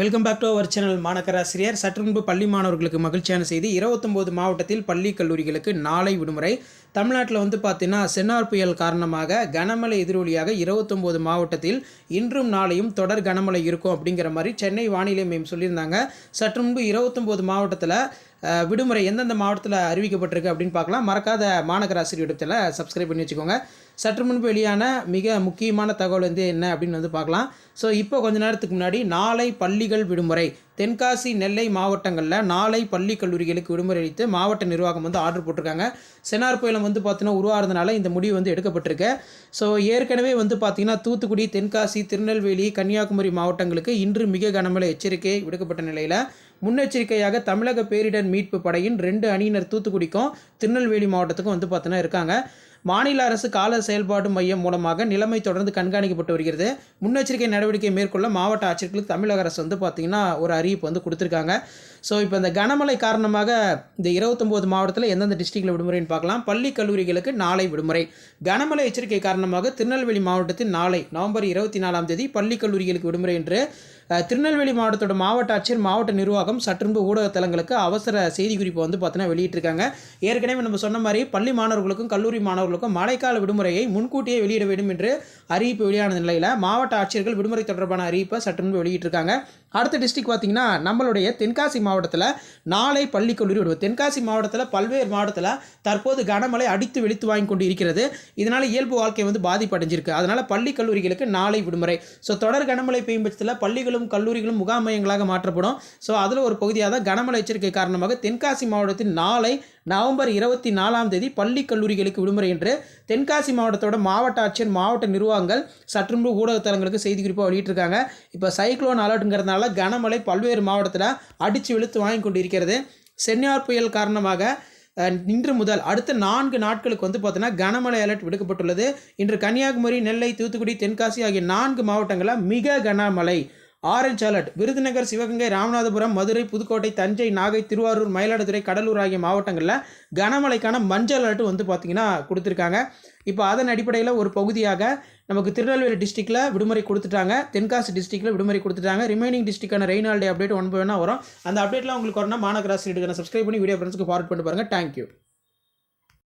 Welcome back to our channel மாணக்கராசிரியர் சற்று முன்பு பள்ளி மாணவர்களுக்கு மகிழ்ச்சியான செய்தி. இருபத்தொம்போது மாவட்டத்தில் பள்ளி கல்லூரிகளுக்கு நாளை விடுமுறை. தமிழ்நாட்டில் வந்து பார்த்தீங்கன்னா சென்னார் புயல் காரணமாக கனமழை எதிரொலியாக இருபத்தொம்போது மாவட்டத்தில் இன்றும் நாளையும் தொடர் கனமழை இருக்கும் அப்படிங்கிற மாதிரி சென்னை வானிலை மையம் சொல்லியிருந்தாங்க. சற்று முன்பு இருபத்தொம்போது மாவட்டத்தில் விடுமுறை எந்தெந்த மாவட்டத்தில் அறிவிக்கப்பட்டிருக்கு அப்படின்னு பார்க்கலாம். மறக்காத மாநகராசிரியர் இடத்துல சப்ஸ்கிரைப் பண்ணி வச்சுக்கோங்க. சற்று முன்பு வெளியான மிக முக்கியமான தகவல் வந்து என்ன அப்படின்னு வந்து பார்க்கலாம். ஸோ இப்போ கொஞ்ச நேரத்துக்கு முன்னாடி நாளை பள்ளி பள்ளிகள் விடுமுறை. தென்காசி நெல்லை மாவட்டங்களில் நாளை பள்ளி கல்லூரிகளுக்கு விடுமுறை அளித்து மாவட்ட நிர்வாகம் வந்து ஆர்டர் போட்டிருக்காங்க. செனார் புயலம் வந்து பார்த்தீங்கன்னா உருவாகிறதுனால இந்த முடிவு வந்து எடுக்கப்பட்டிருக்கு. ஸோ ஏற்கனவே வந்து பார்த்தீங்கன்னா தூத்துக்குடி தென்காசி திருநெல்வேலி கன்னியாகுமரி மாவட்டங்களுக்கு இன்று மிக கனமழை எச்சரிக்கை விடுக்கப்பட்ட நிலையில் முன்னெச்சரிக்கையாக தமிழக பேரிடர் மீட்பு படையின் ரெண்டு அணியினர் தூத்துக்குடிக்கும் திருநெல்வேலி மாவட்டத்துக்கும் வந்து பார்த்தோன்னா இருக்காங்க. மாநில அரசு கால செயல்பாடு மையம் மூலமாக நிலைமை தொடர்ந்து கண்காணிக்கப்பட்டு வருகிறது. முன்னெச்சரிக்கை நடவடிக்கை மேற்கொள்ள மாவட்ட ஆட்சியர்களுக்கு தமிழக அரசு வந்து பார்த்திங்கன்னா ஒரு அறிவிப்பு வந்து கொடுத்துருக்காங்க. ஸோ இப்போ இந்த கனமழை காரணமாக இந்த இருபத்தொம்போது மாவட்டத்தில் எந்தெந்த டிஸ்ட்ரிக்டில் விடுமுறைன்னு பார்க்கலாம். பள்ளி கல்லூரிகளுக்கு நாளை விடுமுறை. கனமழை எச்சரிக்கை காரணமாக திருநெல்வேலி மாவட்டத்தில் நாளை நவம்பர் இருபத்தி நாலாம் தேதி பள்ளி கல்லூரிகளுக்கு விடுமுறை என்று திருநெல்வேலி மாவட்டத்தோட மாவட்ட ஆட்சியர் மாவட்ட நிர்வாகம் சற்றுமுன்பு ஊடகத்தலங்களுக்கு அவசர செய்தி குறிப்பு வந்து பார்த்தீங்கன்னா வெளியிட்டிருக்காங்க. ஏற்கனவே நம்ம சொன்ன மாதிரி பள்ளி மாணவர்களுக்கும் கல்லூரி மாணவர்களுக்கும் மழைக்கால விடுமுறையை முன்கூட்டியே வெளியிட வேண்டும் என்று அறிவிப்பு வெளியான நிலையில் மாவட்ட ஆட்சியர்கள் விடுமுறை தொடர்பான அறிவிப்பை சற்றுன்பு வெளியிட்டிருக்காங்க. அடுத்த டிஸ்ட்ரிக் பார்த்தீங்கன்னா நம்மளுடைய தென்காசி மாவட்டத்தில் நாளை பள்ளி கல்லூரி விடுவோம் தென்காசி மாவட்டத்தில் பல்வேறு மாவட்டத்தில் தற்போது கனமழை அடித்து வெளித்து வாங்கி கொண்டு இருக்கிறது இதனால் இயல்பு வாழ்க்கை வந்து பாதிப்படைஞ்சிருக்கு. அதனால் பள்ளி கல்லூரிகளுக்கு நாளை விடுமுறை. ஸோ தொடர் கனமழை பெய்யும் பட்சத்தில் பள்ளிகளும் கல்லூரிகளும் முகாம் மையங்களாக மாற்றப்படும். ஸோ அதில் ஒரு பகுதியாக தான் கனமழை எச்சரிக்கை காரணமாக தென்காசி மாவட்டத்தில் நாளை நவம்பர் இருபத்தி நாலாம் தேதி பள்ளி கல்லூரிகளுக்கு விடுமுறை என்று தென்காசி மாவட்டத்தோட மாவட்ட ஆட்சியர் மாவட்ட நிர்வாகங்கள் சற்று முன்பு ஊடகத்தலங்களுக்கு செய்தி குறிப்பாக வெளியிட்டிருக்காங்க. இப்போ சைக்ளோன் அலர்ட்டுங்கிறதுனால கனமழை பல்வேறு மாவட்டத்தில் அடித்து வெளுத்து வாங்கி கொண்டு இருக்கிறது சென்னியார் புயல் காரணமாக இன்று முதல் அடுத்த நான்கு நாட்களுக்கு வந்து பார்த்தீங்கன்னா கனமழை அலர்ட் விடுக்கப்பட்டுள்ளது. இன்று கன்னியாகுமரி நெல்லை தூத்துக்குடி தென்காசி ஆகிய நான்கு மாவட்டங்களில் மிக கனமழை. Orange alert. விருதுநகர் சிவகங்கை ராமநாதபுரம் மதுரை புதுக்கோட்டை தஞ்சை நாகை திருவாரூர் மயிலாடுதுறை கடலூர் ஆகிய மாவட்டங்களில் கனமழைக்கான மஞ்சள் அலர்ட் வந்து பார்த்திங்கன்னா கொடுத்துருக்காங்க. இப்போ அதன் அடிப்படையில் ஒரு பகுதியாக நமக்கு திருநெல்வேலி டிஸ்ட்ரிக்டில் விடுமுறை கொடுத்துட்டாங்க. தென்காசி டிஸ்ட்ரிக்டில் விடுமுறை கொடுத்துட்டாங்க. Remaining டிஸ்ட்ரிக்டான rain holiday update one by one. அந்த அப்டேட்லாம் உங்களுக்கு வரணும் மாநகராசி எடுக்கிற சப்ஸ்கிரைப் பண்ணி வீடியோ ஃப்ரெண்ட்ஸ்க்கு ஃபார்வர்ட் பண்ணி பாருங்கள் தேங்க்யூ